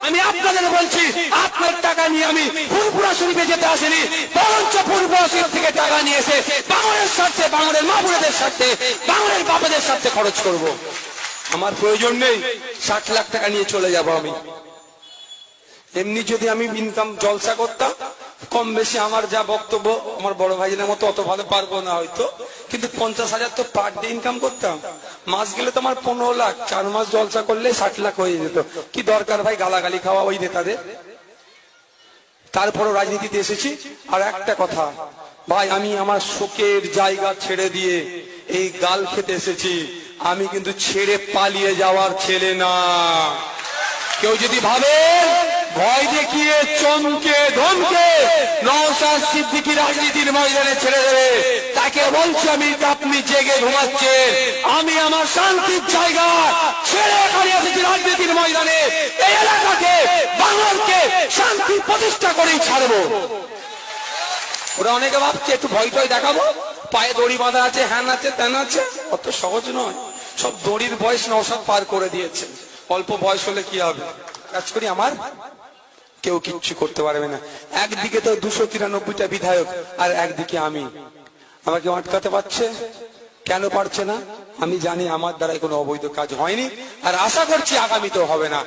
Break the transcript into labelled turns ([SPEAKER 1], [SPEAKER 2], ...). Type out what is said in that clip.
[SPEAKER 1] আমি আপনাদের বলছি, আপনার টাকা নিয়ে আমি ফুরপুরা শরীফে যেতে আসেনি, বরঞ্চ ফুরপুরা শরীফ থেকে টাকা নিয়ে এসে বাংলার স্বার্থে বাংলার মা বোনেদের স্বার্থে বাংলার বাবাদের স্বার্থে খরচ করব। আমার প্রয়োজন নেই, ষাট লাখ টাকা নিয়ে চলে যাব আমি এমনি যদি আমি ইনকাম জলসা করতাম, কম বেশি আমার যা বক্তব্য, আমার বড় ভাইদের মতো অত ভালো পারব না হয়তো, কিন্তু পঞ্চাশ হাজার তো পার ডে ইনকাম করতাম মাস গেলে তো আমার পনেরো লাখ, চার মাস জলসা করলে ষাট লাখ হয়ে যেত। কি দরকার ভাই গালাগালি খাওয়া ওই নেতাদের? তারপরও রাজনীতিতে এসেছি। আর একটা কথা, ভাই আমি আমার শোকের জায়গা ছেড়ে দিয়ে এই গাল খেতে এসেছি। আমি কিন্তু ছেড়ে পালিয়ে যাওয়ার ছেলে না। কেউ যদি ভাবে, ভয় দেখিয়ে চমকে ধমকে প্রতিষ্ঠা করেই ছাড়বো। ওরা অনেকে ভাবছে, একটু ভয় টয় দেখাবো? পায়ে দড়ি বাঁধা আছে, হ্যান আছে, ত্যান আছে? অত সহজ নয়। সব দড়ির বয়স নৌসাদ পার করে দিয়েছে। অল্প বয়স হলে কি হবে? কাজ করি আমার? কেউ কিচ্ছু করতে পারবে না। একদিকে তো দুশো তিরানব্বইটা বিধায়ক, আর একদিকে আমি। আমাকে আটকাতে পারছে? কেন পারছে না? আমি জানি আমার দ্বারা কোনো অবৈধ কাজ হয়নি, আর আশা করছি আগামীতেও হবে না।